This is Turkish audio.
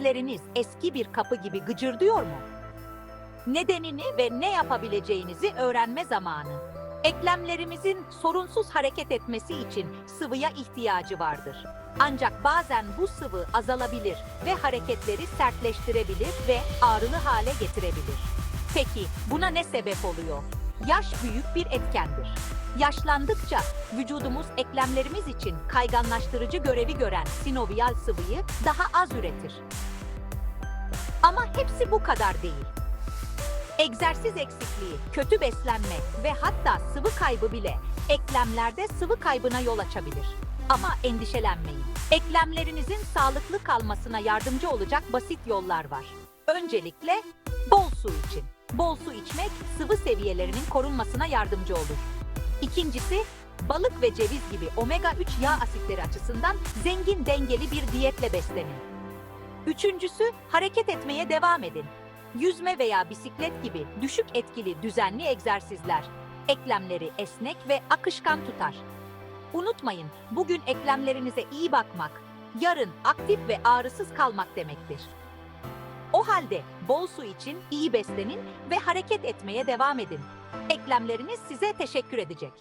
Dizleriniz eski bir kapı gibi gıcırdıyor mu? Nedenini ve ne yapabileceğinizi öğrenme zamanı. Eklemlerimizin sorunsuz hareket etmesi için sıvıya ihtiyacı vardır. Ancak bazen bu sıvı azalabilir ve hareketleri sertleştirebilir ve ağrılı hale getirebilir. Peki buna ne sebep oluyor? Yaş büyük bir etkendir. Yaşlandıkça vücudumuz eklemlerimiz için kayganlaştırıcı görevi gören sinovial sıvıyı daha az üretir. Ama hepsi bu kadar değil. Egzersiz eksikliği, kötü beslenme ve hatta sıvı kaybı bile eklemlerde sıvı kaybına yol açabilir. Ama endişelenmeyin. Eklemlerinizin sağlıklı kalmasına yardımcı olacak basit yollar var. Öncelikle bol su için. Bol su içmek sıvı seviyelerinin korunmasına yardımcı olur. İkincisi, balık ve ceviz gibi omega 3 yağ asitleri açısından zengin dengeli bir diyetle beslenin. Üçüncüsü, hareket etmeye devam edin. Yüzme veya bisiklet gibi düşük etkili düzenli egzersizler eklemleri esnek ve akışkan tutar. Unutmayın, bugün eklemlerinize iyi bakmak, yarın aktif ve ağrısız kalmak demektir. O halde bol su için iyi beslenin ve hareket etmeye devam edin. Eklemleriniz size teşekkür edecek.